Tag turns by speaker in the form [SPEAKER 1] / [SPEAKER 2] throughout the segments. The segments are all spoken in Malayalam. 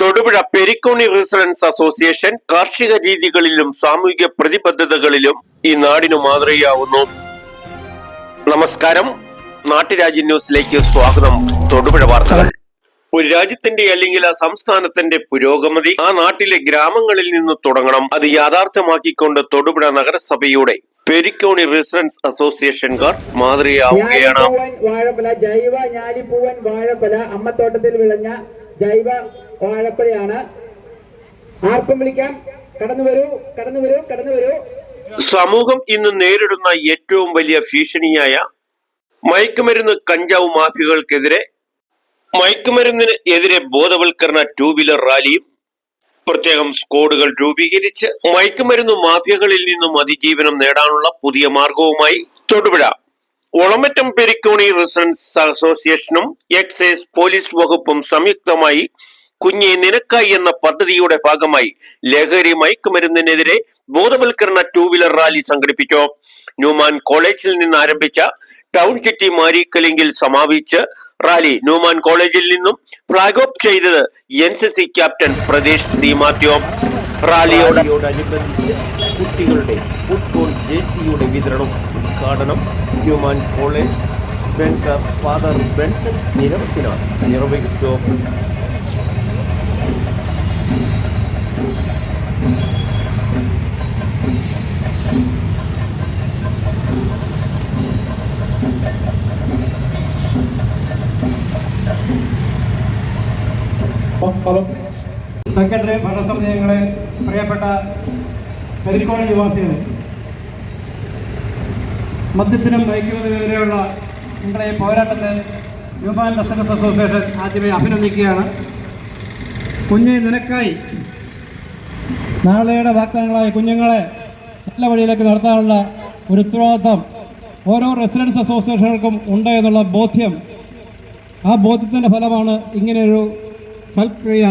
[SPEAKER 1] തൊടുപുഴ പെരിക്കോണി റെസിഡൻസ് അസോസിയേഷൻ കാർഷിക രീതികളിലും സാമൂഹിക പ്രതിബദ്ധതകളിലും ഈ നാടിനു മാതൃകയാവുന്നു. നമസ്കാരം. നാട്ടുരാജ്യ ന്യൂസിലേക്ക് സ്വാഗതം. തൊടുപുഴ വാർത്തകൾ. ഒരു രാജ്യത്തിന്റെ അല്ലെങ്കിൽ ആ സംസ്ഥാനത്തിന്റെ പുരോഗമതി ആ നാട്ടിലെ ഗ്രാമങ്ങളിൽ നിന്ന് തുടങ്ങണം. അത് യാഥാർത്ഥ്യമാക്കിക്കൊണ്ട് തൊടുപുഴ നഗരസഭയുടെ പെരിക്കോണി റെസിഡൻസ് അസോസിയേഷൻകാർ മാതൃകയാവുകയാണ്.
[SPEAKER 2] ജൈവ ഞാലിപ്പൂവൻ വാഴക്കൊല അമ്മത്തോട്ടത്തിൽ വിളഞ്ഞ ജൈവ വാഴപ്പലയാണ് ആർക്കും വിളിക്കാം. കടന്നു വരൂ കടന്നു വരൂ കടന്നു വരൂ.
[SPEAKER 1] സമൂഹം ഇന്ന് നേരിടുന്ന ഏറ്റവും വലിയ ഭീഷണിയായ മയക്കുമരുന്ന് കഞ്ചാവ് മാഫിയകൾക്കെതിരെ മയക്കുമരുന്നിന് എതിരെ ബോധവൽക്കരണ ടൂ വീലർ റാലിയും പ്രത്യേകം സ്കോഡുകൾ രൂപീകരിച്ച് മയക്കുമരുന്ന് മാഫിയകളിൽ നിന്നും അതിജീവനം നേടാനുള്ള പുതിയ മാർഗവുമായി തൊടുപുഴ. ഒളമറ്റം പെരിക്കോണി റെസിഡൻസ് അസോസിയേഷനും എക്സൈസ് പോലീസ് വകുപ്പും സംയുക്തമായി കുഞ്ഞെ നിനക്കായി എന്ന പദ്ധതിയുടെ ഭാഗമായി ലഹരി മയക്കുമരുന്നിനെതിരെ ബോധവൽക്കരണ ടൂ വീലർ റാലി സംഘടിപ്പിച്ചു. ന്യൂമാൻ കോളേജിൽ നിന്ന് ആരംഭിച്ച ടൗൺ സിറ്റി മാരിക്കലിങ്കിൽ സമാപിച്ച് റാലി ന്യൂമാൻ കോളേജിൽ നിന്നും ഫ്ലാഗ് ഓഫ് ചെയ്തത് N C C captain Pradeesh C Mathew.
[SPEAKER 3] റാലിയോടനുബന്ധിച്ച് കുട്ടികളുടെ ഫുട്ബോൾ ജേഴ്സിയുടെ വിതരണം ഉദ്ഘാടനം Newman college bursar father Benson നിരവധിനാൾ നിർവഹിച്ചു.
[SPEAKER 4] സെക്രട്ടറി ഭരണസമിതി അംഗങ്ങളെ പ്രിയപ്പെട്ട പെരിക്കോട് നിവാസികളെ മദ്യത്തിനും മയക്കുമതിനെതിരെയുള്ള നിങ്ങളുടെ ഈ പോരാട്ടത്തെ ഹ്യൂമാൻ റെസിഡൻസ് അസോസിയേഷൻ ആദ്യമേ അഭിനന്ദിക്കുകയാണ്. കുഞ്ഞ് നിനക്കായി നാളെയുടെ വാഗ്ദാനങ്ങളായ കുഞ്ഞുങ്ങളെ നല്ല വഴിയിലേക്ക് നടത്താനുള്ള ഒരു ഉത്തരവാദിത്വം ഓരോ റെസിഡൻസ് അസോസിയേഷനുകൾക്കും ഉണ്ട് എന്നുള്ള ബോധ്യം ആ ബോധ്യത്തിന്റെ ഫലമാണ് ഇങ്ങനെയൊരു സൽക്രിയ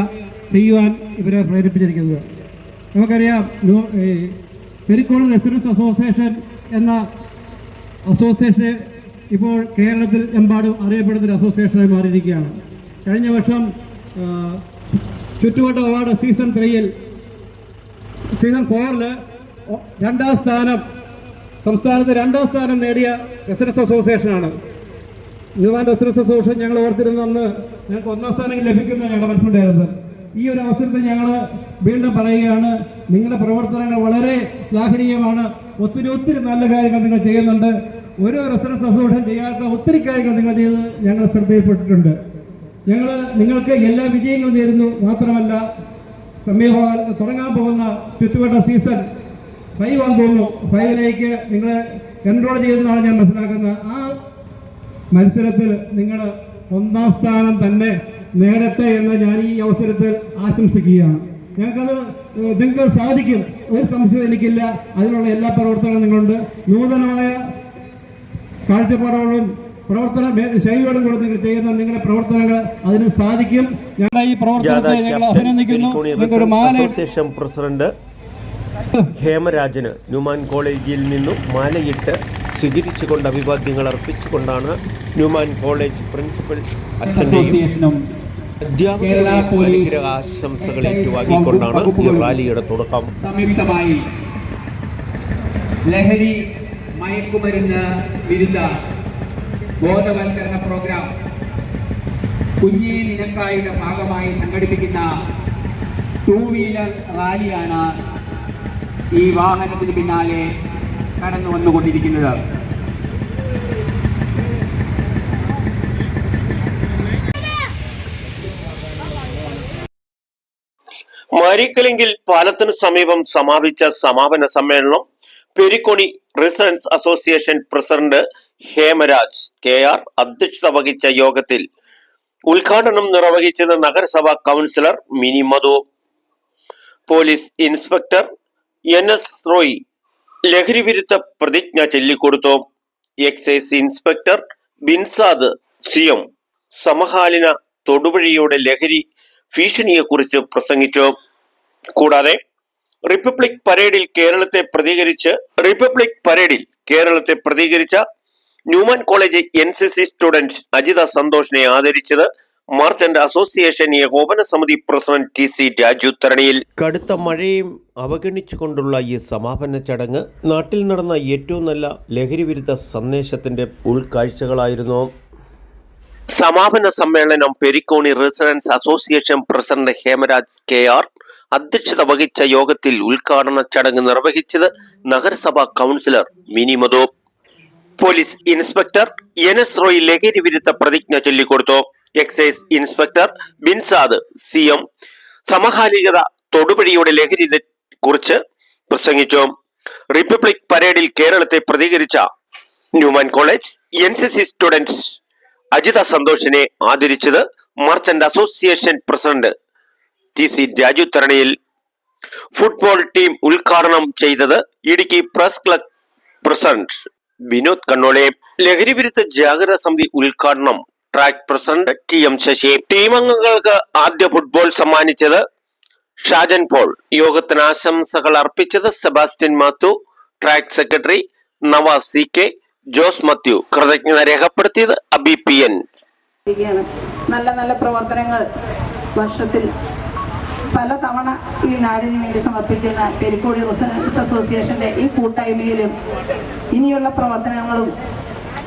[SPEAKER 4] ചെയ്യുവാൻ ഇവരെ പ്രേരിപ്പിച്ചിരിക്കുന്നത്. നമുക്കറിയാം പെരിക്കോൺ റെസിഡൻസ് അസോസിയേഷൻ എന്ന അസോസിയേഷനെ ഇപ്പോൾ കേരളത്തിൽ എമ്പാടും അറിയപ്പെടുന്ന ഒരു അസോസിയേഷനായി മാറിയിരിക്കുകയാണ്. കഴിഞ്ഞ വർഷം ചുറ്റുവട്ട അവാർഡ് സീസൺ ത്രീയിൽ സീസൺ ഫോറിൽ രണ്ടാം സ്ഥാനം സംസ്ഥാനത്ത് രണ്ടാം സ്ഥാനം നേടിയ റെസിഡൻസ് അസോസിയേഷനാണ് ന്യൂമാൻ റെസിഡൻസ് അസോസിയേഷൻ ഞങ്ങൾ ഓർത്തിരുന്ന അന്ന് ഞങ്ങൾക്ക് ഒന്നാം സ്ഥാനം ലഭിക്കുന്ന ഞങ്ങളുടെ മനസ്സിലുണ്ടായിരുന്നത്. ഈ ഒരു അവസരത്തിൽ ഞങ്ങൾ വീണ്ടും പറയുകയാണ് നിങ്ങളുടെ പ്രവർത്തനങ്ങൾ വളരെ ശ്ലാഘനീയമാണ്. ഒത്തിരി ഒത്തിരി നല്ല കാര്യങ്ങൾ നിങ്ങൾ ചെയ്യുന്നുണ്ട്. ഒരു റെസിഡൻസ് അസോസിയേഷൻ ചെയ്യാത്ത ഒത്തിരി കാര്യങ്ങൾ നിങ്ങൾ ചെയ്ത് ഞങ്ങൾ ശ്രദ്ധയിൽപ്പെട്ടിട്ടുണ്ട്. ഞങ്ങൾ നിങ്ങൾക്ക് എല്ലാ വിജയങ്ങളും നേരുന്നു. മാത്രമല്ല സമീപം തുടങ്ങാൻ പോകുന്ന ചുറ്റുവട്ട സീസൺ ഫൈവ് തോന്നുന്നു ഫൈവിലേക്ക് നിങ്ങൾ കൺട്രോൾ ചെയ്യുന്നതാണ് ഞാൻ മനസ്സിലാക്കുന്നത്. ആ മത്സരത്തിൽ നിങ്ങൾ ഒന്നാം സ്ഥാനം തന്നെ നേടട്ടെ എന്ന് ഞാൻ ഈ അവസരത്തിൽ ആശംസിക്കുകയാണ്. ഞങ്ങൾക്കത് നിങ്ങൾക്ക് സാധിക്കും. ഒരു സംശയം എനിക്കില്ല. അതിനുള്ള എല്ലാ പ്രവർത്തനങ്ങളും നിങ്ങളുണ്ട്. നൂതനമായ കാഴ്ചപ്പാടുകളും പ്രവർത്തന ശൈലികളും ശൈലിയോടും കൂടെ നിങ്ങൾ ചെയ്യുന്ന നിങ്ങളുടെ പ്രവർത്തനങ്ങൾ അതിന് സാധിക്കും. ഞങ്ങളുടെ ഈ പ്രവർത്തനത്തെ ഞങ്ങൾ അഭിനന്ദിക്കുന്നു. നിങ്ങൾക്കൊരു
[SPEAKER 3] അസോസിയേഷൻ പ്രസിഡന്റ് ഹേമരാജന് ന്യൂമാൻ കോളേജിൽ നിന്നും മാലയിട്ട് സ്വീകരിച്ചുകൊണ്ട് അഭിവാദ്യങ്ങൾ അർപ്പിച്ചുകൊണ്ടാണ് ന്യൂമാൻ കോളേജ് പ്രിൻസിപ്പൽ
[SPEAKER 5] അച്ഛന്റെയും
[SPEAKER 3] അധ്യാപകരുടെയും അനുഗ്രഹ ആശംസകൾ ഏറ്റുവാങ്ങിക്കൊണ്ടാണ് ഈ റാലിയുടെ തുടക്കം.
[SPEAKER 5] സംയുക്തമായി ലഹരി മയക്കുമരുന്ന് വിരുദ്ധ ബോധവൽക്കരണ പ്രോഗ്രാം കുഞ്ഞി നിനക്കായുടെ ഭാഗമായി സംഘടിപ്പിക്കുന്ന ടൂ വീലർ റാലിയാണ് ഈ വാഹനത്തിന് പിന്നാലെ കടന്നു വന്നുകൊണ്ടിരിക്കുന്നത്.
[SPEAKER 1] മരിക്കലെങ്കിൽ പാലത്തിനു സമീപം സമാപിച്ച സമാപന സമ്മേളനം Perikoni residents association president Hemaraj K R അധ്യക്ഷത വഹിച്ച യോഗത്തിൽ ഉദ്ഘാടനം നിർവഹിച്ചത് നഗരസഭാ councillor Mini Madhu. Police inspector N S Roy ലഹരി വിരുദ്ധ പ്രതിജ്ഞ ചൊല്ലിക്കൊടുത്തു? എക്സൈസ് ഇൻസ്പെക്ടർ ബിൻസാദ് സിയം സമകാലീന തൊടുപുഴയുടെ ലഹരി ഭീഷണിയെക്കുറിച്ച് പ്രസംഗിച്ചു. കൂടാതെ റിപ്പബ്ലിക് പരേഡിൽ കേരളത്തെ പ്രതികരിച്ച് റിപ്പബ്ലിക് പരേഡിൽ കേരളത്തെ പ്രതികരിച്ച Newman college N C C student Ajitha സന്തോഷിനെ ആദരിച്ചത് മർച്ചന്റ് അസോസിയേഷൻ ഏകോപന സമിതി പ്രസിഡന്റ് ടി സി രാജു തരണിയിൽ.
[SPEAKER 3] കടുത്ത മഴയും അവഗണിച്ചുകൊണ്ടുള്ള ഈ സമാപന ചടങ്ങ് നാട്ടിൽ നടന്ന ഏറ്റവും നല്ല ലഹരിവിരുദ്ധ സന്ദേശത്തിന്റെ ഉൾക്കാഴ്ചകളായിരുന്നു.
[SPEAKER 1] സമാപന സമ്മേളനം Perikoni residents association president Hemaraj K R അധ്യക്ഷത വഹിച്ച യോഗത്തിൽ ഉദ്ഘാടന ചടങ്ങ് നിർവഹിച്ചത് നഗരസഭാ councillor Mini Madhu. Police inspector N S Roy ലഹരി വിരുദ്ധ പ്രതിജ്ഞ ചൊല്ലിക്കൊടുത്തു. Excise inspector Binsad C M സമകാലികത തൊടുപുഴയുടെ ലഹരി കുറിച്ച് പ്രസംഗിച്ചു. റിപ്പബ്ലിക് പരേഡിൽ കേരളത്തെ പ്രതികരിച്ച Newman college N C C student Ajitha സന്തോഷിനെ ആദരിച്ചത് merchant association president T C Raju Tharanayil. Football team ഉദ്ഘാടനം ചെയ്തത് Idukki press club president Vinod Kannole. ലഹരി വിരുദ്ധ ജാഗ്രതാ സമിതി ഉദ്ഘാടനം track president T M Sasi. Team അംഗങ്ങൾക്ക് ആദ്യ ഫുട്ബോൾ സമ്മാനിച്ചത് ഷാജൻ പോൾ. യോഗത്തിന് ആശംസകൾ അർപ്പിച്ചത് Sebastian Mathew track secretary Navas C K Jose Mathew. കൃതജ്ഞത രേഖപ്പെടുത്തിയത് അബി പി എൻ.
[SPEAKER 6] നല്ല നല്ല പ്രവർത്തനങ്ങൾ വർഷത്തിൽ പല തവണ ഈ നാടിന് വേണ്ടി സമർപ്പിക്കുന്ന റിസൻസ് അസോസിയേഷന്റെ ഈ കൂട്ടായ്മയിലും ഇനിയുള്ള പ്രവർത്തനങ്ങളും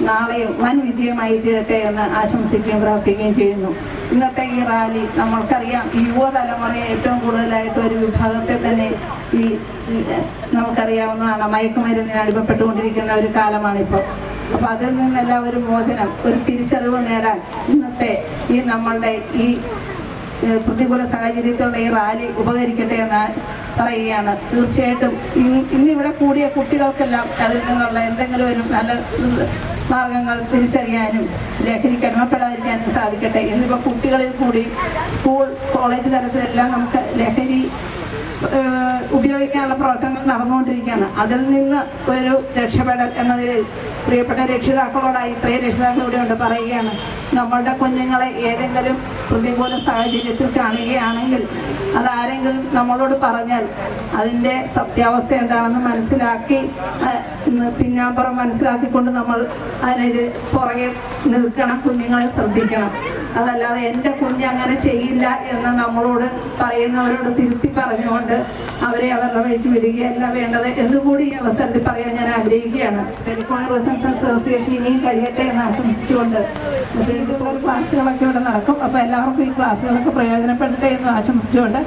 [SPEAKER 6] നാളെയും വൻ വിജയമായി തീരട്ടെ എന്ന് ആശംസിക്കുകയും പ്രാർത്ഥിക്കുകയും ചെയ്യുന്നു. ഇന്നത്തെ ഈ റാലി നമ്മൾക്കറിയാം യുവതലമുറ യുവതലമുറയെ ഏറ്റവും കൂടുതലായിട്ട് ഒരു വിഭാഗത്തെ തന്നെ ഈ നമുക്കറിയാവുന്നതാണ്. മയക്കുമരുന്നിന് അടിമപ്പെട്ടുകൊണ്ടിരിക്കുന്ന ഒരു കാലമാണിപ്പോൾ. അപ്പൊ അതിൽ നിന്നെല്ലാം ഒരു മോചനം ഒരു തിരിച്ചറിവ് നേടാൻ ഇന്നത്തെ ഈ നമ്മളുടെ ഈ പ്രതികൂല സാഹചര്യത്തോടെ ഈ റാലി ഉപകരിക്കട്ടെ എന്ന് പറയുകയാണ്. തീർച്ചയായിട്ടും ഇന്ന് ഇന്നിവിടെ കൂടിയ കുട്ടികൾക്കെല്ലാം അതിൽ നിന്നുള്ള എന്തെങ്കിലും ഒരു നല്ല മാർഗങ്ങൾ തിരിച്ചറിയാനും ലഹരിക്ക് അടിമപ്പെടാതിരിക്കാനും സാധിക്കട്ടെ. എന്നിവ കുട്ടികളിൽ കൂടി സ്കൂൾ കോളേജ് തലത്തിലെല്ലാം നമുക്ക് ലഹരി ഉപയോഗിക്കാനുള്ള പ്രവർത്തനങ്ങൾ നടന്നുകൊണ്ടിരിക്കുകയാണ്. അതിൽ നിന്ന് ഒരു രക്ഷപ്പെടൽ എന്നതിൽ പ്രിയപ്പെട്ട രക്ഷിതാക്കളോടായി ഇത്രയും രക്ഷിതാക്കൾ ഇവിടെ ഉണ്ട് പറയുകയാണ്. നമ്മളുടെ കുഞ്ഞുങ്ങളെ ഏതെങ്കിലും പ്രതികൂല സാഹചര്യത്തിൽ കാണുകയാണെങ്കിൽ അതാരെങ്കിലും നമ്മളോട് പറഞ്ഞാൽ അതിന്റെ സത്യാവസ്ഥ എന്താണെന്ന് മനസ്സിലാക്കി പിന്നാമ്പുറം മനസ്സിലാക്കിക്കൊണ്ട് നമ്മൾ അതിനെതിരെ പുറകെ നിൽക്കണം കുഞ്ഞുങ്ങളെ ശ്രദ്ധിക്കണം. അതല്ലാതെ എന്റെ കുഞ്ഞ് അങ്ങനെ ചെയ്യില്ല എന്ന് നമ്മളോട് പറയുന്നവരോട് തിരുത്തി പറഞ്ഞുകൊണ്ട് അവരെ അവരുടെ വഴിക്ക് വിടുകയല്ല വേണ്ടത് എന്നുകൂടി ഈ അവസരത്തിൽ പറയാൻ ഞാൻ ആഗ്രഹിക്കുകയാണ്. പെരിക്കോണി റെസിഡൻസ് അസോസിയേഷൻ ഇനിയും കഴിയട്ടെ എന്ന് ആശംസിച്ചുകൊണ്ട്. അപ്പോൾ ഇതുപോലെ ക്ലാസ്സുകളൊക്കെ ഇവിടെ നടക്കും. അപ്പോൾ എല്ലാവർക്കും ഈ ക്ലാസ്സുകളൊക്കെ പ്രയോജനപ്പെടട്ടെ എന്ന് ആശംസിച്ചുകൊണ്ട്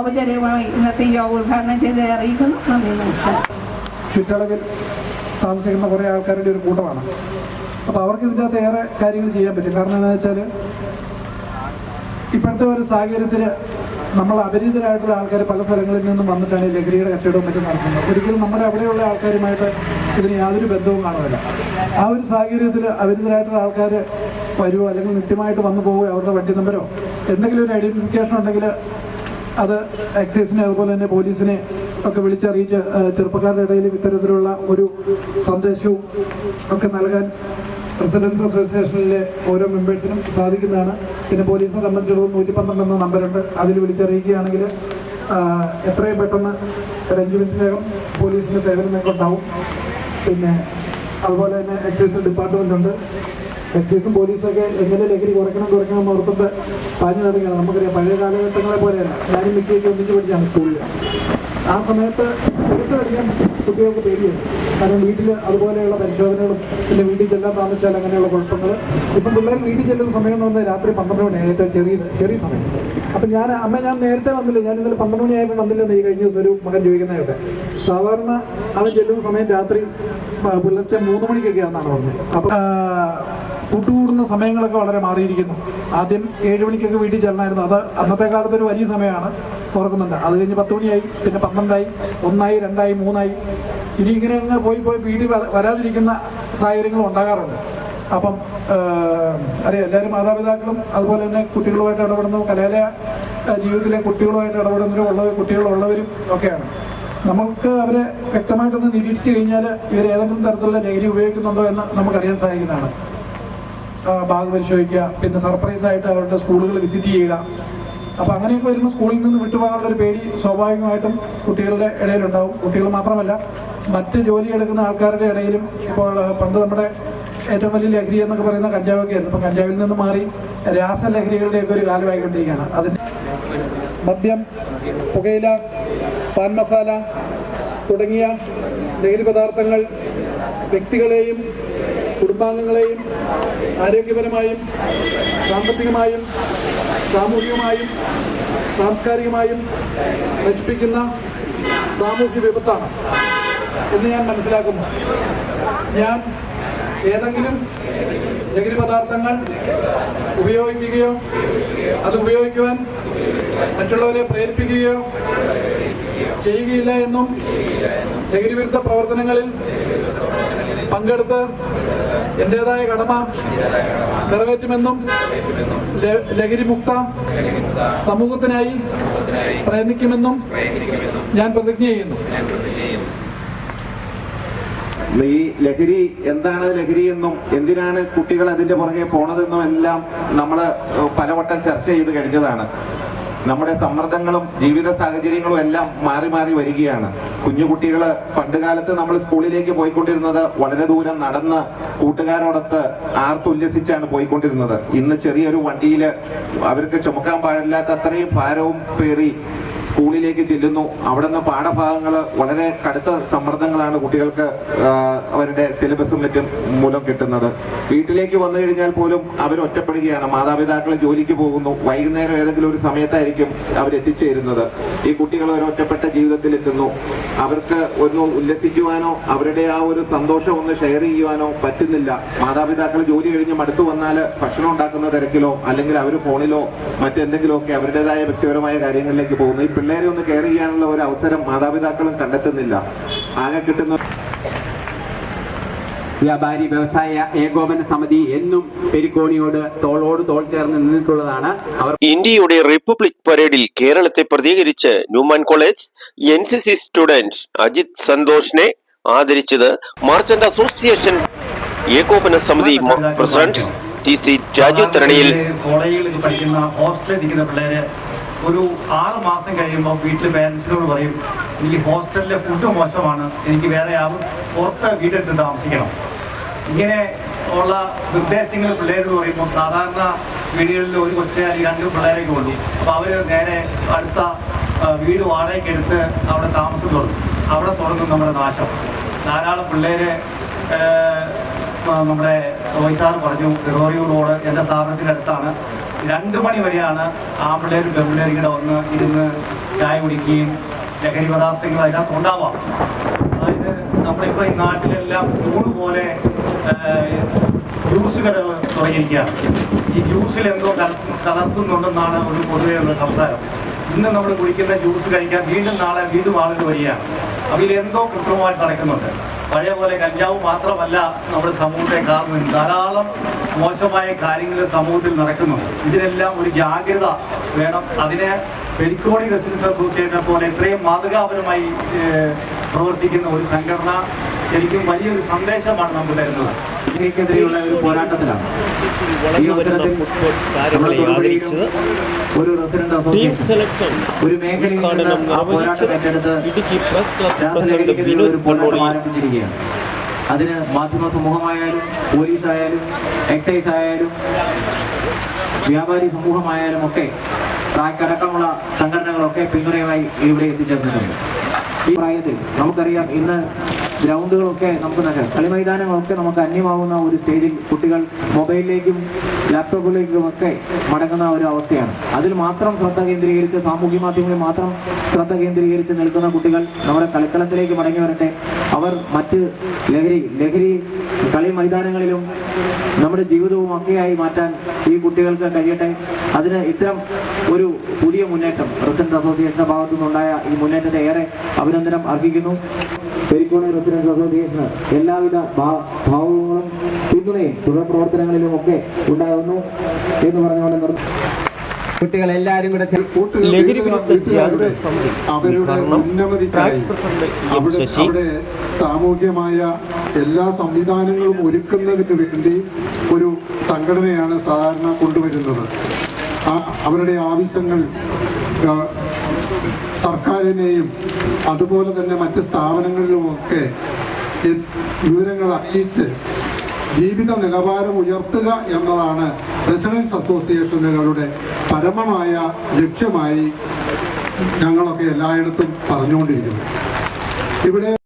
[SPEAKER 6] ഔപചാരികമായി ഇന്നത്തെ യോഗ ഉദ്ഘാടനം ചെയ്ത് അറിയിക്കുന്നു. നന്ദി നമസ്കാരം.
[SPEAKER 7] ചുറ്റളവിൽ താമസിക്കുന്ന കുറേ ആൾക്കാരുടെ ഒരു കൂട്ടമാണ്. അപ്പോൾ അവർക്ക് ഇതിന്റെ അകത്ത് ഏറെ കാര്യങ്ങൾ ചെയ്യാൻ പറ്റും. കാരണം എന്താണെന്ന് വെച്ചാൽ ഇപ്പോഴത്തെ ഒരു സാഹചര്യത്തിൽ നമ്മൾ അപരിചിതരായിട്ടുള്ള ആൾക്കാർ പല സ്ഥലങ്ങളിൽ നിന്നും വന്നിട്ടാണ് ലഹരിയുടെ കച്ചവടവും മറ്റും നടത്തുന്നത്. ഒരിക്കലും നമ്മുടെ അവിടെയുള്ള ആൾക്കാരുമായിട്ട് ഇതിന് യാതൊരു ബന്ധവും കാണുന്നില്ല. ആ ഒരു സാഹചര്യത്തിൽ അപരിചിതരായിട്ടുള്ള ആൾക്കാർ വരുമോ അല്ലെങ്കിൽ നിത്യമായിട്ട് വന്നു പോവുകയോ അവരുടെ വണ്ടി നമ്പരോ എന്തെങ്കിലും ഒരു ഐഡന്റിഫിക്കേഷൻ ഉണ്ടെങ്കിൽ അത് എക്സൈസിനെ അതുപോലെ തന്നെ പോലീസിനെ ഒക്കെ വിളിച്ചറിയിച്ച് ചെറുപ്പക്കാരുടെ ഇടയിൽ ഇത്തരത്തിലുള്ള ഒരു സന്ദേശവും ഒക്കെ നൽകാൻ റെസിഡൻസ് അസോസിയേഷനിലെ ഓരോ മെമ്പേഴ്സിനും സാധിക്കുന്നതാണ്. പിന്നെ പോലീസിനെ സംബന്ധിച്ചിടത്തോളം നൂറ്റി പന്ത്രണ്ട് എന്ന നമ്പറുണ്ട് അതിൽ വിളിച്ചറിയിക്കുകയാണെങ്കിൽ എത്രയും പെട്ടെന്ന് ഒരു മിനിറ്റിനകം പോലീസിന്റെ സേവനം ഉണ്ടാവും പിന്നെ അതുപോലെ തന്നെ എക്സൈസ് ഡിപ്പാർട്ട്മെന്റ് ഉണ്ട്. എക്സൈസും പോലീസൊക്കെ എങ്ങനെ ലഹരി കുറയ്ക്കണം കുറയ്ക്കണം എന്ന് ഓർത്തിട്ട് പാഞ്ഞു നടക്കുകയാണ്. നമുക്കറിയാം പഴയ കാലഘട്ടങ്ങളെ പോലെയല്ല. ഞാനും മിക്കൊക്കെ ഒന്നിച്ച് പഠിച്ചാണ് സ്കൂളിൽ. ആ സമയത്ത് സിഗരറ്റ് അടിക്കാൻ കുട്ടികൾക്ക് പേടിയാണ് കാരണം വീട്ടിൽ അതുപോലെയുള്ള പരിശോധനകളും പിന്നെ വീട്ടിൽ ചെല്ലാൻ താമസിച്ചാൽ അങ്ങനെയുള്ള കുഴപ്പങ്ങൾ. ഇപ്പം പിള്ളേർ വീട്ടിൽ ചെല്ലുന്ന സമയം എന്ന് പറഞ്ഞാൽ രാത്രി പന്ത്രണ്ട് മണിയാണ് ഏറ്റവും ചെറിയ ചെറിയ സമയം. അപ്പം ഞാൻ അമ്മ ഞാൻ നേരത്തെ വന്നില്ല. ഞാൻ ഇന്നലെ പന്ത്രണ്ട് മണിയായപ്പോൾ വന്നില്ലെന്ന് ഈ കഴിഞ്ഞ ദിവസം ഒരു മകൻ ചോദിക്കുന്നതായിട്ട് സാധാരണ അവൻ ചെല്ലുന്ന സമയം രാത്രി പുലർച്ചെ മൂന്ന് മണിക്കൊക്കെ ആണെന്നാണ് പറഞ്ഞത്. അപ്പം കൂട്ടുകൂടുന്ന സമയങ്ങളൊക്കെ വളരെ മാറിയിരിക്കുന്നു. ആദ്യം ഏഴ് മണിക്കൊക്കെ വീട്ടിൽ ചെല്ലണമായിരുന്നു അത് അന്നത്തെ കാലത്ത് ഒരു വലിയ സമയമാണ് തുറക്കുന്നുണ്ട് അത് കഴിഞ്ഞ് പത്ത് മണിയായി പിന്നെ പന്ത്രണ്ടായി ഒന്നായി രണ്ടായി മൂന്നായി. ഇനി ഇങ്ങനെ അങ്ങ് പോയി പോയി വീട് വരാതിരിക്കുന്ന സാഹചര്യങ്ങൾ ഉണ്ടാകാറുണ്ട്. അപ്പം അറിയാം എല്ലാവരും മാതാപിതാക്കളും അതുപോലെ തന്നെ കുട്ടികളുമായിട്ട് ഇടപെടുന്നു. കലാലയ ജീവിതത്തിലെ കുട്ടികളുമായിട്ട് ഇടപെടുന്നവരും ഉള്ളവർ കുട്ടികളുള്ളവരും ഒക്കെയാണ്. നമുക്ക് അവരെ വ്യക്തമായിട്ടൊന്ന് നിരീക്ഷിച്ചു കഴിഞ്ഞാൽ ഇവർ ഏതെങ്കിലും തരത്തിലുള്ള ലഹരി ഉപയോഗിക്കുന്നുണ്ടോ എന്ന് നമുക്കറിയാൻ സാധിക്കുന്നതാണ്. ബാഗ് പരിശോധിക്കുക പിന്നെ സർപ്രൈസ് ആയിട്ട് അവരുടെ സ്കൂളുകൾ വിസിറ്റ് ചെയ്യുക. അപ്പോൾ അങ്ങനെയൊക്കെ വരുമ്പോൾ സ്കൂളിൽ നിന്ന് വിട്ടുപോകാനുള്ള ഒരു പേടി സ്വാഭാവികമായിട്ടും കുട്ടികളുടെ ഇടയിലുണ്ടാവും. കുട്ടികൾ മാത്രമല്ല മറ്റ് ജോലി എടുക്കുന്ന ആൾക്കാരുടെ ഇടയിലും ഇപ്പോൾ പണ്ട് നമ്മുടെ ഏറ്റവും വലിയ ലഹരി എന്നൊക്കെ പറയുന്ന കഞ്ചാവൊക്കെ ആയിരുന്നു. ഇപ്പം കഞ്ചാവിൽ നിന്ന് മാറി രാസലഹരികളുടെയൊക്കെ ഒരു കാലമായിക്കൊണ്ടിരിക്കുകയാണ്. അതിന് മദ്യം പുകയില പാൻ മസാല തുടങ്ങിയ ലഹരി പദാർത്ഥങ്ങൾ വ്യക്തികളെയും കുടുംബാംഗങ്ങളെയും ആരോഗ്യപരമായും സാമ്പത്തികമായും സാമൂഹികമായും സാംസ്കാരികമായും നശിപ്പിക്കുന്ന സാമൂഹ്യ വിപത്താണ്. എന്ന് ഞാൻ മനസ്സിലാക്കുന്നു. ഞാൻ ഏതെങ്കിലും ലഹരി പദാർത്ഥങ്ങൾ ഉപയോഗിക്കുകയോ അത് ഉപയോഗിക്കുവാൻ മറ്റുള്ളവരെ പ്രേരിപ്പിക്കുകയോ ചെയ്യുകയില്ല എന്നും ലഹരി വിരുദ്ധ പ്രവർത്തനങ്ങളിൽ പങ്കെടുത്ത് എന്റെതായ കടമ നിറവേറ്റുമെന്നും ലഹരിമുക്ത സമൂഹത്തിനായി പ്രയത്നിക്കുമെന്നും ഞാൻ പ്രതിജ്ഞ ചെയ്യുന്നു.
[SPEAKER 8] ഈ ലഹരി എന്താണ് ലഹരി എന്നും എന്തിനാണ് കുട്ടികൾ അതിന്റെ പുറകെ പോണതെന്നും എല്ലാം നമ്മൾ പലവട്ടം ചർച്ച ചെയ്ത് കഴിഞ്ഞതാണ്. നമ്മുടെ സമ്മർദ്ദങ്ങളും ജീവിത സാഹചര്യങ്ങളും എല്ലാം മാറി മാറി വരികയാണ്. കുഞ്ഞു കുട്ടികൾ പണ്ടുകാലത്ത് നമ്മൾ സ്കൂളിലേക്ക് പോയിക്കൊണ്ടിരുന്നത് വളരെ ദൂരം നടന്ന് കൂട്ടുകാരോടൊത്ത് ആർത്തുല്ലസിച്ചാണ് പോയിക്കൊണ്ടിരുന്നത്. ഇന്ന് ചെറിയൊരു വണ്ടിയിൽ അവർക്ക് ചുമക്കാൻ പാടില്ലാത്ത അത്രയും ഭാരവും പേറി സ്കൂളിലേക്ക് ചെല്ലുന്നു. അവിടെ നിന്ന് പാഠഭാഗങ്ങൾ വളരെ കടുത്ത സമ്മർദ്ദങ്ങളാണ് കുട്ടികൾക്ക് അവരുടെ സിലബസും മറ്റും മൂലം കിട്ടുന്നത്. വീട്ടിലേക്ക് വന്നു കഴിഞ്ഞാൽ പോലും അവർ ഒറ്റപ്പെടുകയാണ്. മാതാപിതാക്കൾ ജോലിക്ക് പോകുന്നു. വൈകുന്നേരം ഏതെങ്കിലും ഒരു സമയത്തായിരിക്കും അവർ എത്തിച്ചേരുന്നത്. ഈ കുട്ടികൾ ഒരു ഒറ്റപ്പെട്ട ജീവിതത്തിൽ എത്തുന്നു. അവർക്ക് ഒന്ന് ഉല്ലസിക്കുവാനോ അവരുടെ ആ ഒരു സന്തോഷം ഒന്ന് ഷെയർ ചെയ്യുവാനോ പറ്റുന്നില്ല. മാതാപിതാക്കൾ ജോലി കഴിഞ്ഞ് മടുത്തു വന്നാൽ ഭക്ഷണം ഉണ്ടാക്കുന്ന തിരക്കിലോ അല്ലെങ്കിൽ അവർ ഫോണിലോ മറ്റെന്തെങ്കിലുമൊക്കെ അവരുടേതായ വ്യക്തിപരമായ കാര്യങ്ങളിലേക്ക് പോകുന്നു. പിള്ളേരെ ഒന്ന് കെയർ ചെയ്യാനുള്ള ഒരു അവസരം മാതാപിതാക്കളും കണ്ടെത്തുന്നില്ല. ആകെ കിട്ടുന്ന
[SPEAKER 5] വ്യാപാരി വ്യവസായ ഏകോപന സമിതി എന്നും പെരിക്കോണിയോട് തോളോട് തോൾ ചേർന്ന് നിന്നിട്ടുള്ളതാണ്. അവർ
[SPEAKER 1] ഇന്ത്യയുടെ റിപ്പബ്ലിക് പരേഡിൽ കേരളത്തെ പ്രതികരിച്ച് Newman college N C C student Ajith സന്തോഷിനെ ആദരിച്ചത് മർച്ചന്റ് അസോസിയേഷൻ ഏകോപന സമിതി പ്രസിഡന്റ് ടി സി രാജു തരണിയിൽ.
[SPEAKER 9] കോളേജുകളിൽ പഠിക്കുന്ന ഹോസ്റ്റലിൽ ഇരിക്കുന്ന പിള്ളേര് ഒരു ആറ് മാസം കഴിയുമ്പോൾ വീട്ടിൽ പേരൻസിനോട് പറയും എനിക്ക് ഹോസ്റ്റലിലെ ഫുഡ് മോശമാണ് എനിക്ക് വേറെ ആവും പുറത്ത് വീടെടുത്ത് താമസിക്കണം. ഇങ്ങനെ ഉള്ള നിർദ്ദേശങ്ങൾ പിള്ളേരോട് പറയുമ്പോൾ സാധാരണ വീടുകളിൽ ഒരു കൊച്ചേ അല്ലെങ്കിൽ രണ്ട് പിള്ളേരൊക്കെ ഉള്ളൂ. അപ്പോൾ അവർ നേരെ അടുത്ത വീട് വാടകയ്ക്ക് എടുത്ത് അവിടെ താമസം തുടങ്ങും. അവിടെ തുടങ്ങും നമ്മുടെ നാശം. ധാരാളം പിള്ളേര് നമ്മുടെ റോയ് സാർ പറഞ്ഞു ഗ്രിഗോറിയോ റോഡ് എന്റെ സ്ഥാപനത്തിന്റെ അടുത്താണ്. രണ്ട് മണി വരെയാണ് പിള്ളേർ പെൺപിള്ളേരും ഇവിടെ വന്ന് ഇരുന്ന് ചായ കുടിക്കുകയും ലഹരി പദാർത്ഥങ്ങൾ അതിനകത്ത് ഉണ്ടാവാം അതായത് നമ്മളിപ്പോൾ ഈ നാട്ടിലെല്ലാം ഊണ് പോലെ ജ്യൂസ് കടകൾ തുടങ്ങിയിരിക്കുകയാണ്. ഈ ജ്യൂസിൽ എന്തോ കല- കലർത്തുന്നുണ്ടെന്നാണ് ഒരു പൊതുവെയുള്ള സംസാരം. ഇന്ന് നമ്മൾ കുടിക്കുന്ന ജ്യൂസ് കഴിക്കാൻ വീണ്ടും നാളെ വീണ്ടും ആളുകൾ വരികയാണ്. അപ്പോൾ ഇതിലെന്തോ കൃത്രിമമായിട്ട് നടക്കുന്നുണ്ട്. പഴയ പോലെ കഞ്ചാവ് മാത്രമല്ല നമ്മുടെ സമൂഹത്തെ കാരണം ധാരാളം മോശമായ കാര്യങ്ങൾ സമൂഹത്തിൽ നടക്കുന്നുണ്ട്. ഇതിനെല്ലാം ഒരു ജാഗ്രത വേണം. അതിനെ പെരിക്കോണി റെസിഡൻസ് അസോസിയേഷനെ പോലെ ഇത്രയും മാതൃകാപരമായി പ്രവർത്തിക്കുന്ന ഒരു സംഘടന ശരിക്കും വലിയൊരു സന്ദേശമാണ് നമുക്ക് തരുന്നത്.
[SPEAKER 5] ലഹരിക്കെതിരെയുള്ള ഒരു പോരാട്ടത്തിലാണ്. ഈ അവസരത്തിൽ
[SPEAKER 3] ആദരിച്ചത്
[SPEAKER 5] ഒരു റെസിഡന്റ് അസോസിയേഷൻ ഒരു മേഖലയിൽ
[SPEAKER 3] ഉദ്ഘാടനം
[SPEAKER 5] നിന്ന് ആ പോരാട്ടം ഏറ്റെടുത്ത് രാസലഹരിക്കെതിരെയുള്ള ഒരു പോരാട്ടം ആരംഭിച്ചിരിക്കുകയാണ്. അതിന് മാധ്യമ സമൂഹമായാലും പോലീസായാലും എക്സൈസ് ആയാലും വ്യാപാരി സമൂഹമായാലും ഒക്കെ പ്രായക്കടക്കമുള്ള സംഘടനകളൊക്കെ പിന്തുണയുമായി ഇവിടെ എത്തിച്ചേർന്നിട്ടുണ്ട്. ഈ പ്രായത്തിൽ നമുക്കറിയാം ഇന്ന് ഗ്രൗണ്ടുകളൊക്കെ നമുക്ക് നഷ്ടം കളി മൈതാനങ്ങളൊക്കെ നമുക്ക് അന്യമാവുന്ന ഒരു സ്റ്റേജിൽ കുട്ടികൾ മൊബൈലിലേക്കും ലാപ്ടോപ്പിലേക്കും ഒക്കെ മടങ്ങുന്ന ഒരു അവസ്ഥയാണ്. അതിൽ മാത്രം ശ്രദ്ധ കേന്ദ്രീകരിച്ച് സാമൂഹ്യ മാധ്യമങ്ങളിൽ മാത്രം ശ്രദ്ധ കേന്ദ്രീകരിച്ച് നിൽക്കുന്ന കുട്ടികൾ നമ്മുടെ കളിക്കളത്തിലേക്ക് മടങ്ങി വരട്ടെ. അവർ മറ്റ് ലഹരി ലഹരി കളി മൈതാനങ്ങളിലും നമ്മുടെ ജീവിതവും ഒക്കെയായി മാറ്റാൻ ഈ കുട്ടികൾക്ക് കഴിയട്ടെ. അതിന് ഇത്തരം ഒരു പുതിയ മുന്നേറ്റം റിസന്റ് അസോസിയേഷന്റെ ഭാഗത്തു നിന്നുണ്ടായ ഈ മുന്നേറ്റത്തെ ഏറെ അഭിനന്ദനം അർഹിക്കുന്നു. പെരിക്കോണി റെസിഡൻസ് അസോസിയേഷന് എല്ലാവിധ ഭാവങ്ങളും പിന്തുണയും തുടർ പ്രവർത്തനങ്ങളിലും ഒക്കെ ഉണ്ടാകുന്നു എന്ന് പറഞ്ഞുകൊണ്ട് കുട്ടികൾ എല്ലാവരും കൂടെ
[SPEAKER 3] ലഹരി വിരുദ്ധ ജാഗ്രത സമിതി
[SPEAKER 10] അവിടെ സാമൂഹ്യമായ എല്ലാ സംവിധാനങ്ങളും ഒരുക്കുന്നതിന് വേണ്ടി ഒരു സംഘടനയാണ് സാധാരണ കൊണ്ടുവരുന്നത്. ആ അവരുടെ ആവശ്യങ്ങൾ സർക്കാരിനെയും അതുപോലെ തന്നെ മറ്റ് സ്ഥാപനങ്ങളിലുമൊക്കെ വിവരങ്ങൾ അറിയിച്ച് ജീവിത നിലവാരം ഉയർത്തുക എന്നതാണ് റെസിഡൻസ് അസോസിയേഷനുകളുടെ പരമമായ ലക്ഷ്യമായി ഞങ്ങളൊക്കെ എല്ലായിടത്തും പറഞ്ഞുകൊണ്ടിരിക്കുന്നു ഇവിടെ